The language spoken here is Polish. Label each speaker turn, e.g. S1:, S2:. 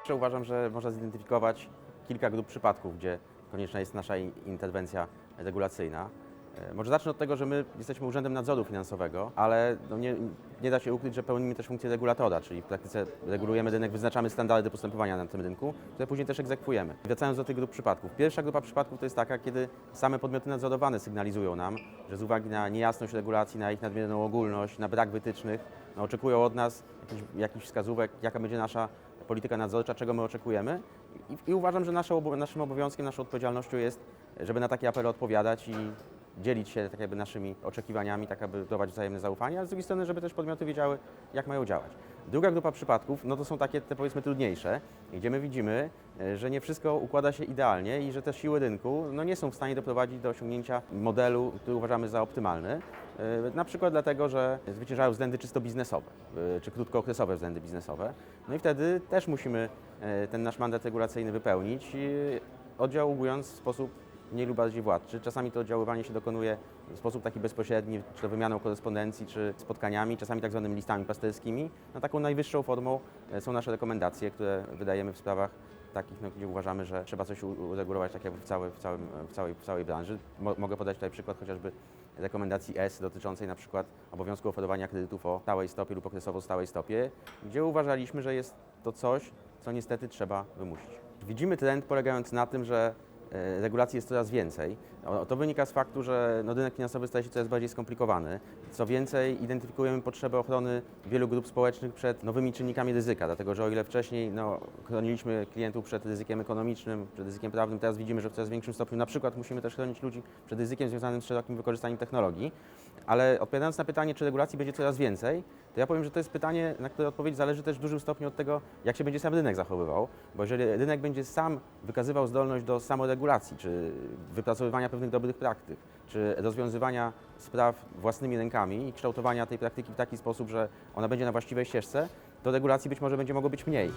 S1: Jeszcze Uważam, że można zidentyfikować kilka grup przypadków, gdzie konieczna jest nasza interwencja regulacyjna. E, Może zacznę od tego, że my jesteśmy Urzędem Nadzoru Finansowego, ale no nie, nie da się ukryć, że pełnimy też funkcję regulatora, czyli w praktyce regulujemy rynek, wyznaczamy standardy postępowania na tym rynku, które później też egzekwujemy. Wracając do tych grup przypadków. Pierwsza grupa przypadków to jest taka, kiedy same podmioty nadzorowane sygnalizują nam, że z uwagi na niejasność regulacji, na ich nadmierną ogólność, na brak wytycznych, no, oczekują od nas jakichś, jakichś wskazówek, jaka będzie nasza polityka nadzorcza, czego my oczekujemy. I, i uważam, że naszym obowiązkiem, naszą odpowiedzialnością jest, żeby na takie apele odpowiadać i dzielić się tak jakby naszymi oczekiwaniami, tak aby budować wzajemne zaufanie, a z drugiej strony, żeby też podmioty wiedziały, jak mają działać. Druga grupa przypadków, no to są takie te powiedzmy trudniejsze, gdzie my widzimy, e, że nie wszystko układa się idealnie i że te siły rynku no, nie są w stanie doprowadzić do osiągnięcia modelu, który uważamy za optymalny. E, Na przykład dlatego, że zwyciężają względy czysto biznesowe, e, czy krótkookresowe względy biznesowe. No i wtedy też musimy ten nasz mandat regulacyjny wypełnić, oddziałując w sposób mniej lub bardziej władczy. Czasami to oddziaływanie się dokonuje w sposób taki bezpośredni, czy to wymianą korespondencji, czy spotkaniami, czasami tak zwanymi listami pasterskimi. No, taką najwyższą formą e, są nasze rekomendacje, które wydajemy w sprawach takich, no, gdzie uważamy, że trzeba coś uregulować tak jakby w, całej, w, całym, w, całej, w całej branży. Mo, mogę podać tutaj przykład chociażby rekomendacji S dotyczącej na przykład obowiązku oferowania kredytów o stałej stopie lub okresowo stałej stopie, gdzie uważaliśmy, że jest to coś, co niestety trzeba wymusić. Widzimy trend polegający na tym, że regulacji jest coraz więcej. To wynika z faktu, że no, rynek finansowy staje się coraz bardziej skomplikowany. Co więcej, identyfikujemy potrzebę ochrony wielu grup społecznych przed nowymi czynnikami ryzyka, dlatego że o ile wcześniej no, chroniliśmy klientów przed ryzykiem ekonomicznym, przed ryzykiem prawnym, teraz widzimy, że w coraz większym stopniu na przykład musimy też chronić ludzi przed ryzykiem związanym z szerokim wykorzystaniem technologii. Ale odpowiadając na pytanie, czy regulacji będzie coraz więcej, to ja powiem, że to jest pytanie, na które odpowiedź zależy też w dużym stopniu od tego, jak się będzie sam rynek zachowywał. Bo jeżeli rynek będzie sam wykazywał zdolność do samoregulacji, czy wypracowywania pewnych dobrych praktyk, czy rozwiązywania spraw własnymi rękami i kształtowania tej praktyki w taki sposób, że ona będzie na właściwej ścieżce, to regulacji być może będzie mogło być mniej.